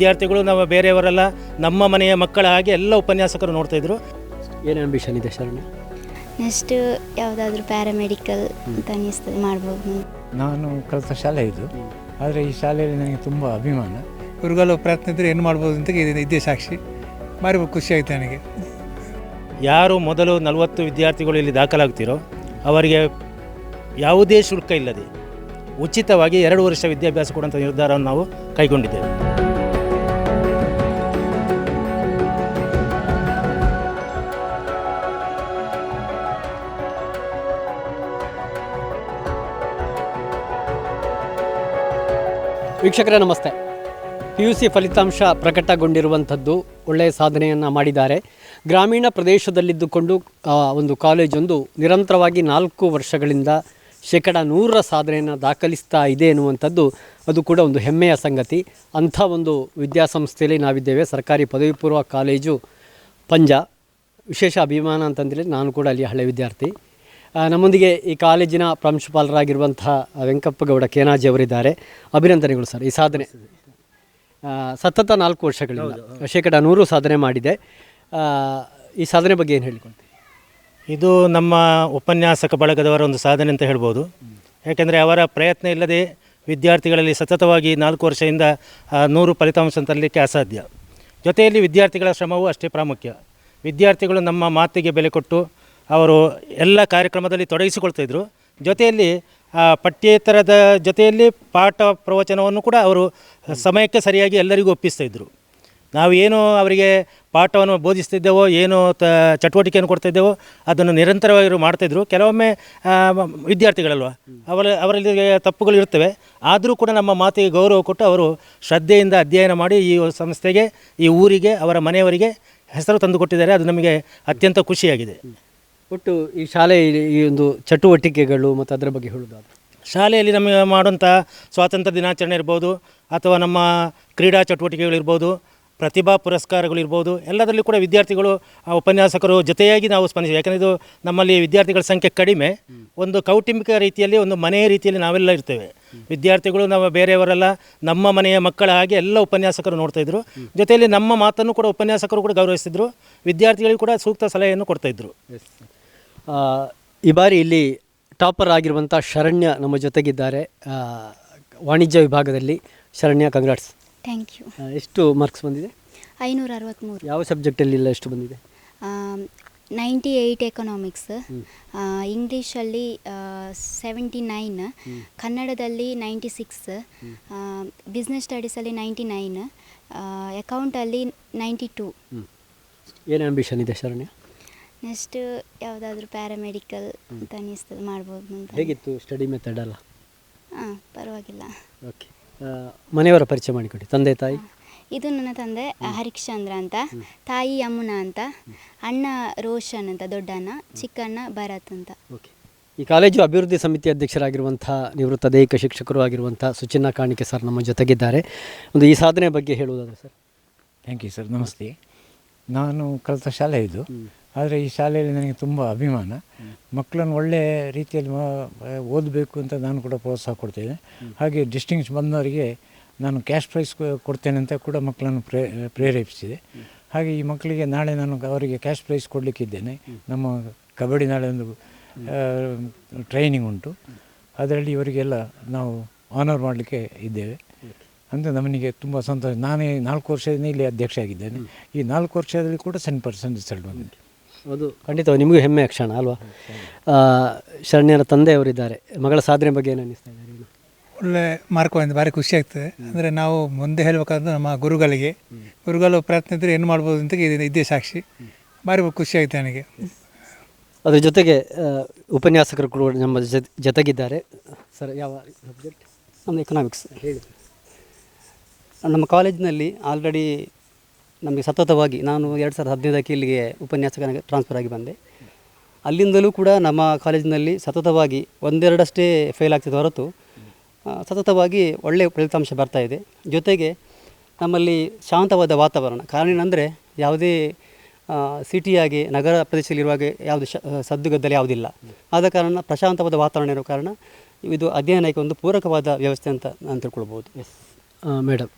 ವಿದ್ಯಾರ್ಥಿಗಳು ನಾವು ಬೇರೆಯವರೆಲ್ಲ ನಮ್ಮ ಮನೆಯ ಮಕ್ಕಳ ಹಾಗೆ ಎಲ್ಲ ಉಪನ್ಯಾಸಕರು ನೋಡ್ತಾ ಇದ್ರು. ಏನು ಆಂಬಿಷನ್ ಇದೆ ಶರಣ್ಯ ನೆಕ್ಸ್ಟ್ ಯಾವುದಾದ್ರೂ ಪ್ಯಾರಾಮೆಡಿಕಲ್ ಅಂತ ಅನ್ನಿಸ್ತದೆ ಮಾಡ್ಬೋದು ನಾನು ಕಲಿತ ಶಾಲೆ ಇದು. ಆದರೆ ಈ ಶಾಲೆಯಲ್ಲಿ ನನಗೆ ತುಂಬ ಅಭಿಮಾನ. ಗುರುಗಳು ಪ್ರಯತ್ನ ಇದ್ದರೆ ಏನು ಮಾಡ್ಬೋದು ಅಂತ ಇದೆ- ಇದೇ ಸಾಕ್ಷಿ. ಭಾರಿ ಖುಷಿ ಆಯಿತು ನನಗೆ. ಯಾರು ಮೊದಲು ನಲವತ್ತು ವಿದ್ಯಾರ್ಥಿಗಳು ಇಲ್ಲಿ ದಾಖಲಾಗ್ತಿರೋ ಅವರಿಗೆ ಯಾವುದೇ ಶುಲ್ಕ ಇಲ್ಲದೆ ಉಚಿತವಾಗಿ ಎರಡು ವರ್ಷ ವಿದ್ಯಾಭ್ಯಾಸ ಕೊಡುವಂಥ ನಿರ್ಧಾರವನ್ನು ನಾವು ಕೈಗೊಂಡಿದ್ದೇವೆ. ವೀಕ್ಷಕರೇ, ನಮಸ್ತೆ. ಪಿ ಯು ಸಿ ಫಲಿತಾಂಶ ಪ್ರಕಟಗೊಂಡಿರುವಂಥದ್ದು ಒಳ್ಳೆಯ ಸಾಧನೆಯನ್ನು ಮಾಡಿದ್ದಾರೆ. ಗ್ರಾಮೀಣ ಪ್ರದೇಶದಲ್ಲಿದ್ದುಕೊಂಡು ಒಂದು ಕಾಲೇಜೊಂದು ನಿರಂತರವಾಗಿ ನಾಲ್ಕು ವರ್ಷಗಳಿಂದ ಶೇಕಡ ನೂರರ ಸಾಧನೆಯನ್ನು ದಾಖಲಿಸ್ತಾ ಇದೆ ಎನ್ನುವಂಥದ್ದು ಅದು ಕೂಡ ಒಂದು ಹೆಮ್ಮೆಯ ಸಂಗತಿ. ಅಂಥ ಒಂದು ವಿದ್ಯಾಸಂಸ್ಥೆಯಲ್ಲಿ ನಾವಿದ್ದೇವೆ. ಸರ್ಕಾರಿ ಪದವಿ ಪೂರ್ವ ಕಾಲೇಜು ಪಂಜ. ವಿಶೇಷ ಅಭಿಮಾನ ಅಂತಂದರೆ ನಾನು ಕೂಡ ಅಲ್ಲಿ ಹಳೆ ವಿದ್ಯಾರ್ಥಿ. ನಮ್ಮೊಂದಿಗೆ ಈ ಕಾಲೇಜಿನ ಪ್ರಾಂಶುಪಾಲರಾಗಿರುವಂತಹ ವೆಂಕಪ್ಪಗೌಡ ಕೇನಾಜಿ ಅವರಿದ್ದಾರೆ. ಅಭಿನಂದನೆಗಳು ಸರ್. ಈ ಸಾಧನೆ ಸತತ ನಾಲ್ಕು ವರ್ಷಗಳಿಂದ ಶೇಕಡ ನೂರು ಸಾಧನೆ ಮಾಡಿದೆ. ಈ ಸಾಧನೆ ಬಗ್ಗೆ ಏನು ಹೇಳಿಕೊಳ್ತೀವಿ ಇದು ನಮ್ಮ ಉಪನ್ಯಾಸಕ ಬಳಗದವರ ಒಂದು ಸಾಧನೆ ಅಂತ ಹೇಳ್ಬೋದು. ಯಾಕೆಂದರೆ ಅವರ ಪ್ರಯತ್ನ ಇಲ್ಲದೆ ವಿದ್ಯಾರ್ಥಿಗಳಲ್ಲಿ ಸತತವಾಗಿ ನಾಲ್ಕು ವರ್ಷದಿಂದ ನೂರು ಫಲಿತಾಂಶ ತರಲಿಕ್ಕೆ ಅಸಾಧ್ಯ. ಜೊತೆಯಲ್ಲಿ ವಿದ್ಯಾರ್ಥಿಗಳ ಶ್ರಮವೂ ಅಷ್ಟೇ ಪ್ರಾಮುಖ್ಯ. ವಿದ್ಯಾರ್ಥಿಗಳು ನಮ್ಮ ಮಾತಿಗೆ ಬೆಲೆ ಕೊಟ್ಟು ಅವರು ಎಲ್ಲ ಕಾರ್ಯಕ್ರಮದಲ್ಲಿ ತೊಡಗಿಸಿಕೊಳ್ತಾಯಿದ್ರು ಜೊತೆಯಲ್ಲಿ ಪಠ್ಯೇತರದ ಜೊತೆಯಲ್ಲಿ ಪಾಠ ಪ್ರವಚನವನ್ನು ಕೂಡ ಅವರು ಸಮಯಕ್ಕೆ ಸರಿಯಾಗಿ ಎಲ್ಲರಿಗೂ ಒಪ್ಪಿಸ್ತಾ ಇದ್ದರು ನಾವು ಏನು ಅವರಿಗೆ ಪಾಠವನ್ನು ಬೋಧಿಸ್ತಿದ್ದೆವೋ, ಏನು ತ, ಚಟುವಟಿಕೆಯನ್ನು ಕೊಡ್ತಿದ್ದೆವೋ, ಅದನ್ನು ನಿರಂತರವಾಗಿ ಮಾಡ್ತಾಯಿದ್ರು ಕೆಲವೊಮ್ಮೆ ವಿದ್ಯಾರ್ಥಿಗಳಲ್ವ, ಅವರ ಅವರಲ್ಲಿ ತಪ್ಪುಗಳು ಇರ್ತವೆ. ಆದರೂ ಕೂಡ ನಮ್ಮ ಮಾತಿಗೆ ಗೌರವ ಕೊಟ್ಟು ಅವರು ಶ್ರದ್ಧೆಯಿಂದ ಅಧ್ಯಯನ ಮಾಡಿ ಈ ಸಂಸ್ಥೆಗೆ, ಈ ಊರಿಗೆ, ಅವರ ಮನೆಯವರಿಗೆ ಹೆಸರು ತಂದುಕೊಟ್ಟಿದ್ದಾರೆ. ಅದು ನಮಗೆ ಅತ್ಯಂತ ಖುಷಿಯಾಗಿದೆ. ಒಟ್ಟು ಈ ಶಾಲೆ ಈ- ಒಂದು ಚಟುವಟಿಕೆಗಳು ಮತ್ತು ಅದರ ಬಗ್ಗೆ ಹೇಳೋದಾದ್ರೆ ಶಾಲೆಯಲ್ಲಿ ನಮಗೆ ಮಾಡುವಂಥ ಸ್ವಾತಂತ್ರ್ಯ ದಿನಾಚರಣೆ ಇರ್ಬೋದು ಅಥವಾ ನಮ್ಮ ಕ್ರೀಡಾ ಚಟುವಟಿಕೆಗಳಿರ್ಬೋದು ಪ್ರತಿಭಾ ಪುರಸ್ಕಾರಗಳಿರ್ಬೋದು ಎಲ್ಲದರಲ್ಲೂ ಕೂಡ ವಿದ್ಯಾರ್ಥಿಗಳು ಆ, ಉಪನ್ಯಾಸಕರು ಜೊತೆಯಾಗಿ ನಾವು ಸ್ಪಂದಿಸಿ ಯಾಕಂದರೆ ಇದು ನಮ್ಮಲ್ಲಿ ವಿದ್ಯಾರ್ಥಿಗಳ ಸಂಖ್ಯೆ ಕಡಿಮೆ ಒಂದು ಕೌಟುಂಬಿಕ ರೀತಿಯಲ್ಲಿ ಒಂದು ಮನೆಯ ರೀತಿಯಲ್ಲಿ ನಾವೆಲ್ಲ ಇರ್ತೇವೆ. ವಿದ್ಯಾರ್ಥಿಗಳು ನಾವು ಬೇರೆಯವರೆಲ್ಲ ನಮ್ಮ ಮನೆಯ ಮಕ್ಕಳ ಹಾಗೆ ಎಲ್ಲ ಉಪನ್ಯಾಸಕರು ನೋಡ್ತಾ ಇದ್ರು. ಜೊತೆಯಲ್ಲಿ ನಮ್ಮ ಮಾತನ್ನು ಕೂಡ ಉಪನ್ಯಾಸಕರು ಕೂಡ ಗೌರವಿಸ್ತಿದ್ರು. ವಿದ್ಯಾರ್ಥಿಗಳಿಗೂ ಕೂಡ ಸೂಕ್ತ ಸಲಹೆಯನ್ನು ಕೊಡ್ತಾ ಇದ್ರು. ಆ, ಈ ಬಾರಿ ಇಲ್ಲಿ ಟಾಪರ್ ಆಗಿರುವಂಥ ಶರಣ್ಯ ನಮ್ಮ ಜೊತೆಗಿದ್ದಾರೆ. ಆ, ವಾಣಿಜ್ಯ ವಿಭಾಗದಲ್ಲಿ. ಶರಣ್ಯ ಕಂಗ್ರಾಟ್ಸ್ ಥ್ಯಾಂಕ್ ಯು ಎಷ್ಟು ಮಾರ್ಕ್ಸ್ ಬಂದಿದೆ? ಐನೂರ ಅರವತ್ತ್ಮೂರು ಯಾವ ಸಬ್ಜೆಕ್ಟಲ್ಲಿ ಇಲ್ಲ ಎಷ್ಟು ಬಂದಿದೆ? ನೈಂಟಿ ಏಯ್ಟ್ ಎಕನಾಮಿಕ್ಸ್ ಇಂಗ್ಲೀಷಲ್ಲಿ ಸೆವೆಂಟಿ ನೈನ್ ಕನ್ನಡದಲ್ಲಿ ನೈಂಟಿ ಸಿಕ್ಸ್ ಬಿಸ್ನೆಸ್ ಸ್ಟಡೀಸಲ್ಲಿ ನೈಂಟಿ ನೈನ್ ಅಕೌಂಟಲ್ಲಿ ನೈಂಟಿ ಟೂ ಏನು ಆಂಬಿಷನ್ ಇದೆ ಶರಣ್ಯ? ನೆಕ್ಸ್ಟ್ ಯಾವುದಾದ್ರೂ ಪ್ಯಾರಾಮೆಡಿಕಲ್ ಅಂತ ಅನ್ನಿಸ್ತದೆ ಮಾಡ್ಬೋದು ಅಂತ. ಹೇಗಿತ್ತು ಸ್ಟಡಿ ಮೆಥಡ್ ಅಲ್ಲ ಹಾಂ ಪರವಾಗಿಲ್ಲ. ಓಕೆ ಮನೆಯವರ ಪರಿಚಯ ಮಾಡಿಕೊಡಿ. ತಂದೆ ತಾಯಿ? ಇದು ನನ್ನ ತಂದೆ ಹರಿಶ್ಚಂದ್ರ ಅಂತ ತಾಯಿ ಯಮುನಾ ಅಂತ ಅಣ್ಣ ರೋಷನ್ ಅಂತ ದೊಡ್ಡಣ್ಣ ಚಿಕ್ಕಣ್ಣ ಭರತ್ ಅಂತ. ಓಕೆ ಈ ಕಾಲೇಜು ಅಭಿವೃದ್ಧಿ ಸಮಿತಿ ಅಧ್ಯಕ್ಷರಾಗಿರುವಂಥ ನಿವೃತ್ತ ದೈಹಿಕ ಶಿಕ್ಷಕರು ಆಗಿರುವಂಥ ಸುಚಿನ್ನ ಕಾಣಿಕೆ ಸರ್ ನಮ್ಮ ಜೊತೆಗಿದ್ದಾರೆ. ಒಂದು ಈ ಸಾಧನೆ ಬಗ್ಗೆ ಹೇಳುವುದಾದ್ರೆ ಸರ್. ಥ್ಯಾಂಕ್ ಯು ಸರ್ ನಮಸ್ತೆ. ನಾನು ಕಲಿತ ಶಾಲೆ ಇದು. ಆದರೆ ಈ ಶಾಲೆಯಲ್ಲಿ ನನಗೆ ತುಂಬ ಅಭಿಮಾನ. ಮಕ್ಕಳನ್ನು ಒಳ್ಳೆಯ ರೀತಿಯಲ್ಲಿ ಓದಬೇಕು ಅಂತ ನಾನು ಕೂಡ ಪ್ರೋತ್ಸಾಹ ಕೊಡ್ತೇನೆ. ಹಾಗೆ ಡಿಸ್ಟಿಂಗ್ಸ್ ಬಂದವರಿಗೆ ನಾನು ಕ್ಯಾಶ್ ಪ್ರೈಸ್ ಕೊಡ್ತೇನೆ ಅಂತ ಕೂಡ ಮಕ್ಕಳನ್ನು ಪ್ರೇ ಪ್ರೇರೇಪಿಸಿದೆ. ಹಾಗೆ ಈ ಮಕ್ಕಳಿಗೆ ನಾಳೆ ನಾನು ಅವರಿಗೆ ಕ್ಯಾಶ್ ಪ್ರೈಸ್ ಕೊಡಲಿಕ್ಕಿದ್ದೇನೆ. ನಮ್ಮ ಕಬಡ್ಡಿ ನಾಳೆ ಒಂದು ಟ್ರೈನಿಂಗ್ ಉಂಟು. ಅದರಲ್ಲಿ ಇವರಿಗೆಲ್ಲ ನಾವು ಆನರ್ ಮಾಡಲಿಕ್ಕೆ ಇದ್ದೇವೆ. ಅಂತ ನಮಗೆ ತುಂಬ ಸಂತೋಷ. ನಾನೇ ನಾಲ್ಕು ವರ್ಷದಿಂದ ಇಲ್ಲಿ ಅಧ್ಯಕ್ಷ ಆಗಿದ್ದೇನೆ. ಈ ನಾಲ್ಕು ವರ್ಷದಲ್ಲಿ ಕೂಡ ಸೆನ್ ಪರ್ಸೆಂಟ್ ರಿಸಲ್ಟ್ ಬಂದಿದೆ. ಅದು ಖಂಡಿತ ನಿಮಗೂ ಹೆಮ್ಮೆ ಕ್ಷಣ ಅಲ್ವಾ? ಶರಣ್ಯರ ತಂದೆಯವರಿದ್ದಾರೆ. ಮಗಳ ಸಾಧನೆ ಬಗ್ಗೆ ಏನು ಅನ್ನಿಸ್ತಾ ಇದ್ದಾರೆ? ಒಳ್ಳೆ ಮಾರ್ಕ್ ಬಂದು ಭಾರಿ ಖುಷಿ ಆಗ್ತದೆ. ಅಂದರೆ ನಾವು ಮುಂದೆ ಹೇಳಬೇಕಾದ್ರೆ ನಮ್ಮ ಗುರುಗಳಿಗೆ. ಗುರುಗಳು ಪ್ರಯತ್ನ ಇದ್ದರೆ ಏನು ಮಾಡ್ಬೋದು ಅಂತ ಇದು ಇದೇ ಸಾಕ್ಷಿ. ಭಾರಿ ಖುಷಿ ಆಯ್ತು ನನಗೆ. ಅದ್ರ ಜೊತೆಗೆ ಉಪನ್ಯಾಸಕರು ಕೂಡ ನಮ್ಮ ಜೊತೆ ಜೊತೆಗಿದ್ದಾರೆ. ಸರ್ ಯಾವ ಸಬ್ಜೆಕ್ಟ್ ನಮ್ಮ ಎಕನಾಮಿಕ್ಸ್ ಹೇಳಿ. ನಮ್ಮ ಕಾಲೇಜಿನಲ್ಲಿ ಆಲ್ರೆಡಿ ನಮಗೆ ಸತತವಾಗಿ ನಾನು ಎರಡು ಸಾವಿರದ ಹದಿನೈದಕ್ಕೆ ಇಲ್ಲಿಗೆ ಉಪನ್ಯಾಸಕನಾಗಿ ಟ್ರಾನ್ಸ್ಫರ್ ಆಗಿ ಬಂದೆ. ಅಲ್ಲಿಂದಲೂ ಕೂಡ ನಮ್ಮ ಕಾಲೇಜಿನಲ್ಲಿ ಸತತವಾಗಿ ಒಂದೆರಡಷ್ಟೇ ಫೇಲ್ ಆಗ್ತಿದೆ ಹೊರತು ಸತತವಾಗಿ ಒಳ್ಳೆಯ ಫಲಿತಾಂಶ ಬರ್ತಾ ಇದೆ. ಜೊತೆಗೆ ನಮ್ಮಲ್ಲಿ ಶಾಂತವಾದ ವಾತಾವರಣ. ಕಾರಣ ಏನಂದರೆ ಯಾವುದೇ ಸಿಟಿಯಾಗಿ, ನಗರ ಪ್ರದೇಶದಲ್ಲಿರುವಾಗ ಯಾವುದು ಶ ಸದ್ದುಗದ್ದಲೆ ಯಾವುದಿಲ್ಲ. ಆದ ಕಾರಣ ಪ್ರಶಾಂತವಾದ ವಾತಾವರಣ ಇರೋ ಕಾರಣ ಇದು ಅಧ್ಯಯನಕ್ಕೆ ಒಂದು ಪೂರಕವಾದ ವ್ಯವಸ್ಥೆ ಅಂತ ನಾನು ತಿಳ್ಕೊಳ್ಬೋದು ಎಸ್ ಮೇಡಮ್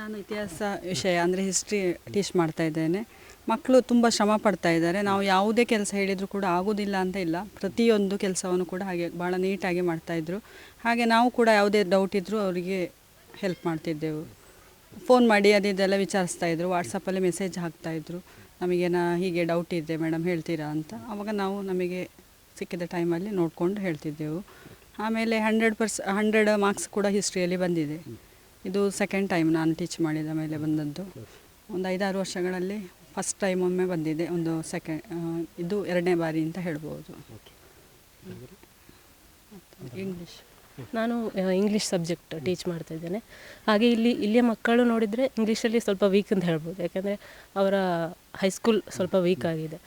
ನಾನು ಇತಿಹಾಸ ವಿಷಯ, ಅಂದರೆ ಹಿಸ್ಟ್ರಿ ಟೀಚ್ ಮಾಡ್ತಾ ಇದ್ದೇನೆ. ಮಕ್ಕಳು ತುಂಬ ಶ್ರಮ ಪಡ್ತಾ ಇದ್ದಾರೆ. ನಾವು ಯಾವುದೇ ಕೆಲಸ ಹೇಳಿದರೂ ಕೂಡ ಆಗೋದಿಲ್ಲ ಅಂತ ಇಲ್ಲ. ಪ್ರತಿಯೊಂದು ಕೆಲಸವನ್ನು ಕೂಡ ಹಾಗೆ ಭಾಳ ನೀಟಾಗಿ ಮಾಡ್ತಾಯಿದ್ರು ಹಾಗೆ ನಾವು ಕೂಡ ಯಾವುದೇ ಡೌಟ್ ಇದ್ದರೂ ಅವರಿಗೆ ಹೆಲ್ಪ್ ಮಾಡ್ತಿದ್ದೆವು. ಫೋನ್ ಮಾಡಿ ಅದಿದೆಲ್ಲ ವಿಚಾರಿಸ್ತಾ ಇದ್ರು. ವಾಟ್ಸಪ್ಪಲ್ಲಿ ಮೆಸೇಜ್ ಹಾಕ್ತಾಯಿದ್ರು ನಮಗೇನ ಹೀಗೆ ಡೌಟ್ ಇದೆ ಮೇಡಮ್ ಹೇಳ್ತೀರಾ ಅಂತ. ಆವಾಗ ನಾವು ನಮಗೆ ಸಿಕ್ಕಿದ ಟೈಮಲ್ಲಿ ನೋಡಿಕೊಂಡು ಹೇಳ್ತಿದ್ದೆವು. ಆಮೇಲೆ ಹಂಡ್ರೆಡ್ ಪರ್ಸ್ ಹಂಡ್ರೆಡ್ ಮಾರ್ಕ್ಸ್ ಕೂಡ ಹಿಸ್ಟ್ರಿಯಲ್ಲಿ ಬಂದಿದೆ. ಇದು ಸೆಕೆಂಡ್ ಟೈಮ್ ನಾನು ಟೀಚ್ ಮಾಡಿದ ಮೇಲೆ ಬಂದದ್ದು. ಒಂದು ಐದಾರು ವರ್ಷಗಳಲ್ಲಿ ಫಸ್ಟ್ ಟೈಮ್ ಒಮ್ಮೆ ಬಂದಿದೆ ಒಂದು ಸೆಕೆಂಡ್ ಇದು ಎರಡನೇ ಬಾರಿ ಅಂತ ಹೇಳ್ಬೋದು. ಇಂಗ್ಲೀಷ್ ನಾನು ಇಂಗ್ಲೀಷ್ ಸಬ್ಜೆಕ್ಟ್ ಟೀಚ್ ಮಾಡ್ತಾ ಇದ್ದೇನೆ. ಹಾಗೆ ಇಲ್ಲಿ ಇಲ್ಲಿಯ ಮಕ್ಕಳು ನೋಡಿದರೆ ಇಂಗ್ಲೀಷಲ್ಲಿ ಸ್ವಲ್ಪ ವೀಕ್ ಅಂತ ಹೇಳ್ಬೋದು. ಯಾಕೆಂದರೆ ಅವರ ಹೈಸ್ಕೂಲ್ ಸ್ವಲ್ಪ ವೀಕ್ ಆಗಿದೆ.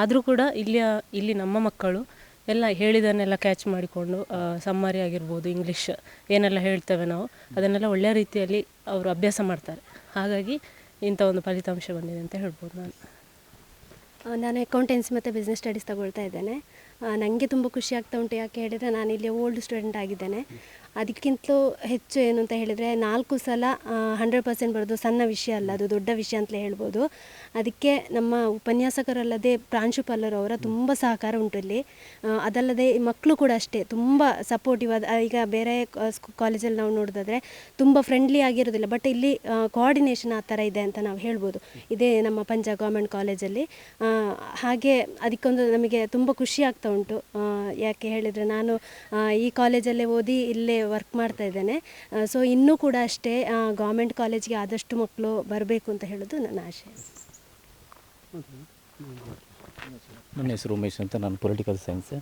ಆದರೂ ಕೂಡ ಇಲ್ಲಿಯ ಇಲ್ಲಿ ನಮ್ಮ ಮಕ್ಕಳು ಎಲ್ಲ ಹೇಳಿದನ್ನೆಲ್ಲ ಕ್ಯಾಚ್ ಮಾಡಿಕೊಂಡು ಸಮ್ಮರಿ ಆಗಿರ್ಬೋದು ಇಂಗ್ಲೀಷ್ ಏನೆಲ್ಲ ಹೇಳ್ತೇವೆ ನಾವು, ಅದನ್ನೆಲ್ಲ ಒಳ್ಳೆಯ ರೀತಿಯಲ್ಲಿ ಅವರು ಅಭ್ಯಾಸ ಮಾಡ್ತಾರೆ. ಹಾಗಾಗಿ ಇಂಥ ಒಂದು ಫಲಿತಾಂಶ ಬಂದಿದೆ ಅಂತ ಹೇಳ್ಬೋದು ನಾನು. ನಾನು ಅಕೌಂಟೆನ್ಸಿ ಮತ್ತು ಬಿಸ್ನೆಸ್ ಸ್ಟಡೀಸ್ ತಗೊಳ್ತಾ ಇದ್ದೇನೆ. ನನಗೆ ತುಂಬ ಖುಷಿ ಆಗ್ತಾ ಉಂಟು ಯಾಕೆ ಹೇಳಿದರೆ ನಾನು ಇಲ್ಲಿ ಓಲ್ಡ್ ಸ್ಟೂಡೆಂಟ್ ಆಗಿದ್ದೇನೆ. ಅದಕ್ಕಿಂತಲೂ ಹೆಚ್ಚು ಏನು ಅಂತ ಹೇಳಿದರೆ ನಾಲ್ಕು ಸಲ ಹಂಡ್ರೆಡ್ ಪರ್ಸೆಂಟ್ ಬರೋದು ಸಣ್ಣ ವಿಷಯ ಅಲ್ಲ, ಅದು ದೊಡ್ಡ ವಿಷಯ ಅಂತಲೇ ಹೇಳ್ಬೋದು. ಅದಕ್ಕೆ ನಮ್ಮ ಉಪನ್ಯಾಸಕರಲ್ಲದೆ ಪ್ರಾಂಶುಪಾಲರು ಅವರ ತುಂಬ ಸಹಕಾರ ಉಂಟು ಇಲ್ಲಿ. ಅದಲ್ಲದೆ ಮಕ್ಕಳು ಕೂಡ ಅಷ್ಟೇ, ತುಂಬ ಸಪೋರ್ಟಿವ್ ಅದು ಈಗ ಬೇರೆ ಕಾಲೇಜಲ್ಲಿ ನಾವು ನೋಡೋದಾದರೆ ತುಂಬ ಫ್ರೆಂಡ್ಲಿ ಆಗಿರೋದಿಲ್ಲ ಬಟ್ ಇಲ್ಲಿ ಕೋಆರ್ಡಿನೇಷನ್ ಆ ಥರ ಇದೆ ಅಂತ ನಾವು ಹೇಳ್ಬೋದು. ಇದೇ ನಮ್ಮ ಪಂಜಾಬ್ ಗೌರ್ಮೆಂಟ್ ಕಾಲೇಜಲ್ಲಿ ಹಾಗೆ ಅದಕ್ಕೊಂದು ನಮಗೆ ತುಂಬ ಖುಷಿ ಆಗ್ತಾ ಉಂಟು. ಯಾಕೆ ಹೇಳಿದರೆ ನಾನು ಈ ಕಾಲೇಜಲ್ಲೇ ಓದಿ ಇಲ್ಲೇ ವರ್ಕ್ ಮಾಡ್ತಾ ಇದ್ದೇನೆ. ಸೊ ಇನ್ನೂ ಕೂಡ ಅಷ್ಟೇ ಗೌರ್ಮೆಂಟ್ ಕಾಲೇಜ್ಗೆ ಆದಷ್ಟು ಮಕ್ಕಳು ಬರಬೇಕು ಅಂತ ಹೇಳೋದು ನನ್ನ ಆಶಯ ನನ್ನ ಹೆಸರು ಉಮೇಶ್ ಅಂತ, ನಾನು ಪೊಲಿಟಿಕಲ್ ಸೈನ್ಸ್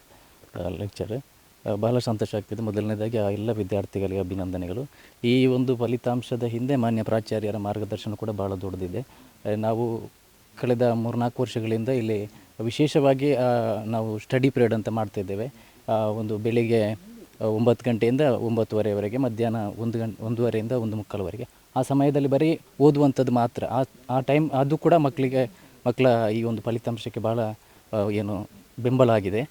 ಲೆಕ್ಚರ್ ಬಹಳ ಸಂತೋಷ ಆಗ್ತಿದೆ ಮೊದಲನೇದಾಗಿ ಆ ಎಲ್ಲ ವಿದ್ಯಾರ್ಥಿಗಳಿಗೆ ಅಭಿನಂದನೆಗಳು. ಈ ಒಂದು ಫಲಿತಾಂಶದ ಹಿಂದೆ ಮಾನ್ಯ ಪ್ರಾಚಾರ್ಯರ ಮಾರ್ಗದರ್ಶನ ಕೂಡ ಬಹಳ ದೊಡ್ಡದಿದೆ. ನಾವು ಕಳೆದ ಮೂರ್ನಾಲ್ಕು ವರ್ಷಗಳಿಂದ ಇಲ್ಲಿ ವಿಶೇಷವಾಗಿ ನಾವು ಸ್ಟಡಿ ಪಿರಿಯಡ್ ಅಂತ ಮಾಡ್ತಿದ್ದೇವೆ ಒಂದು ಬೆಳಿಗ್ಗೆ ಒಂಬತ್ತು ಗಂಟೆಯಿಂದ ಒಂಬತ್ತುವರೆವರೆಗೆ ಮಧ್ಯಾಹ್ನ ಒಂದು ಗಂಟೆ ಒಂದೂವರೆಯಿಂದ ಒಂದು ಮುಕ್ಕಾಲುವರೆಗೆ. ಆ ಸಮಯದಲ್ಲಿ ಬರೀ ಓದುವಂಥದ್ದು ಮಾತ್ರ. ಆ ಆ ಟೈಮ್ ಅದು ಕೂಡ ಮಕ್ಕಳಿಗೆ ಮಕ್ಕಳ ಈ ಒಂದು ಫಲಿತಾಂಶಕ್ಕೆ ಭಾಳ ಏನು ಬೆಂಬಲ ಆಗಿದೆ.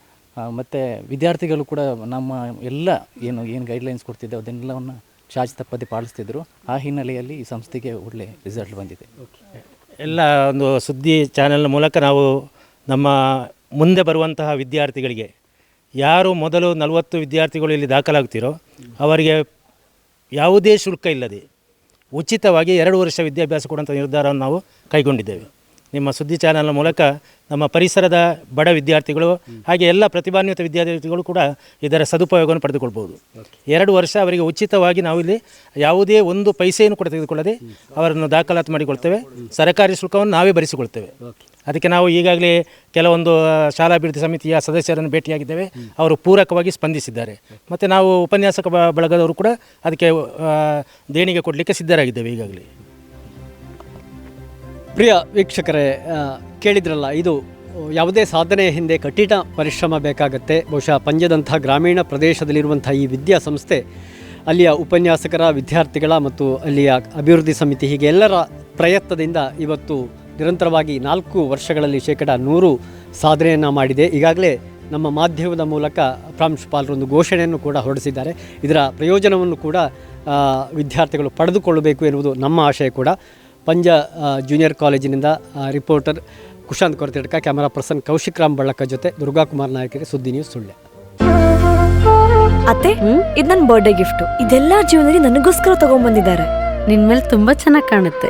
ಮತ್ತು ವಿದ್ಯಾರ್ಥಿಗಳು ಕೂಡ ನಮ್ಮ ಎಲ್ಲ ಏನು ಏನು ಗೈಡ್ಲೈನ್ಸ್ ಕೊಡ್ತಿದ್ದೆ ಅದನ್ನೆಲ್ಲವನ್ನು ಚಾಚ್ ತಪ್ಪದೆ ಪಾಲಿಸ್ತಿದ್ರು. ಆ ಹಿನ್ನೆಲೆಯಲ್ಲಿ ಈ ಸಂಸ್ಥೆಗೆ ಒಳ್ಳೆ ರಿಸಲ್ಟ್ ಬಂದಿದೆ. ಎಲ್ಲ ಒಂದು ಸುದ್ದಿ ಚಾನೆಲ್ ಮೂಲಕ ನಾವು ನಮ್ಮ ಮುಂದೆ ಬರುವಂತಹ ವಿದ್ಯಾರ್ಥಿಗಳಿಗೆ ಯಾರು ಮೊದಲು ನಲವತ್ತು ವಿದ್ಯಾರ್ಥಿಗಳು ಇಲ್ಲಿ ದಾಖಲಾಗ್ತಿರೋ ಅವರಿಗೆ ಯಾವುದೇ ಶುಲ್ಕ ಇಲ್ಲದೆ ಉಚಿತವಾಗಿ ಎರಡು ವರ್ಷ ವಿದ್ಯಾಭ್ಯಾಸ ಕೊಡುವಂಥ ನಿರ್ಧಾರವನ್ನು ನಾವು ಕೈಗೊಂಡಿದ್ದೇವೆ. ನಿಮ್ಮ ಸುದ್ದಿ ಚಾನಲ್ನ ಮೂಲಕ ನಮ್ಮ ಪರಿಸರದ ಬಡ ವಿದ್ಯಾರ್ಥಿಗಳು ಹಾಗೆ ಎಲ್ಲ ಪ್ರತಿಭಾನ್ವಿತ ವಿದ್ಯಾರ್ಥಿಗಳು ಕೂಡ ಇದರ ಸದುಪಯೋಗವನ್ನು ಪಡೆದುಕೊಳ್ಬೋದು ಎರಡು ವರ್ಷ ಅವರಿಗೆ ಉಚಿತವಾಗಿ ನಾವು ಇಲ್ಲಿ ಯಾವುದೇ ಒಂದು ಪೈಸೆಯನ್ನು ಕೂಡ ತೆಗೆದುಕೊಳ್ಳದೆ ಅವರನ್ನು ದಾಖಲಾತಿ ಮಾಡಿಕೊಳ್ತೇವೆ. ಸರ್ಕಾರಿ ಶುಲ್ಕವನ್ನು ನಾವೇ ಭರಿಸಿಕೊಳ್ತೇವೆ. ಅದಕ್ಕೆ ನಾವು ಈಗಾಗಲೇ ಕೆಲವೊಂದು ಶಾಲಾ ಶಾಲಾಭಿವೃದ್ಧಿ ಸಮಿತಿಯ ಸದಸ್ಯರನ್ನು ಭೇಟಿಯಾಗಿದ್ದೇವೆ. ಅವರು ಪೂರಕವಾಗಿ ಸ್ಪಂದಿಸಿದ್ದಾರೆ. ಮತ್ತು ನಾವು ಉಪನ್ಯಾಸಕ ಬಳಗದವರು ಕೂಡ ಅದಕ್ಕೆ ದೇಣಿಗೆ ಕೊಡಲಿಕ್ಕೆ ಸಿದ್ಧರಾಗಿದ್ದೇವೆ ಈಗಾಗಲೇ. ಪ್ರಿಯ ವೀಕ್ಷಕರೇ ಕೇಳಿದ್ರಲ್ಲ, ಇದು ಯಾವುದೇ ಸಾಧನೆಯ ಹಿಂದೆ ಕಠಿಣ ಪರಿಶ್ರಮ ಬೇಕಾಗತ್ತೆ. ಬಹುಶಃ ಪಂಜದಂಥ ಗ್ರಾಮೀಣ ಪ್ರದೇಶದಲ್ಲಿರುವಂಥ ಈ ವಿದ್ಯಾಸಂಸ್ಥೆ, ಅಲ್ಲಿಯ ಉಪನ್ಯಾಸಕರ, ವಿದ್ಯಾರ್ಥಿಗಳ ಮತ್ತು ಅಲ್ಲಿಯ ಅಭಿವೃದ್ಧಿ ಸಮಿತಿ ಹೀಗೆ ಎಲ್ಲರ ಪ್ರಯತ್ನದಿಂದ ಇವತ್ತು ನಿರಂತರವಾಗಿ ನಾಲ್ಕು ವರ್ಷಗಳಲ್ಲಿ ಶೇಕಡ ನೂರು ಸಾಧನೆಯನ್ನು ಮಾಡಿದೆ. ಈಗಾಗಲೇ ನಮ್ಮ ಮಾಧ್ಯಮದ ಮೂಲಕ ಪ್ರಾಂಶುಪಾಲರು ಒಂದು ಘೋಷಣೆಯನ್ನು ಕೂಡ ಹೊರಡಿಸಿದ್ದಾರೆ. ಇದರ ಪ್ರಯೋಜನವನ್ನು ಕೂಡ ವಿದ್ಯಾರ್ಥಿಗಳು ಪಡೆದುಕೊಳ್ಳಬೇಕು ಎನ್ನುವುದು ನಮ್ಮ ಆಶಯ ಕೂಡ. ಪಂಜ ಜೂನಿಯರ್ ಕಾಲೇಜಿನಿಂದ reporter Kushanth Koratedka camera person Kaushik Ram Ballaka ಜೊತೆ ದುರ್ಗಾಕುಮಾರ್ ನಾಯಕರಿಗೆ ಸುದ್ದಿ ನ್ಯೂಸ್ ಸುಳ್ಳೆ. ಅತ್ತೆ ಇದು ನನ್ನ ಬರ್ಡೇ ಗಿಫ್ಟ್ ಇದೆಲ್ಲ ಜೀವನದಲ್ಲಿ ನನಗೋಸ್ಕರ ತಗೊಂಡ್ಬಂದಿದ್ದಾರೆ ನಿನ್ ಮೇಲೆ ತುಂಬಾ ಚೆನ್ನಾಗಿ ಕಾಣುತ್ತೆ.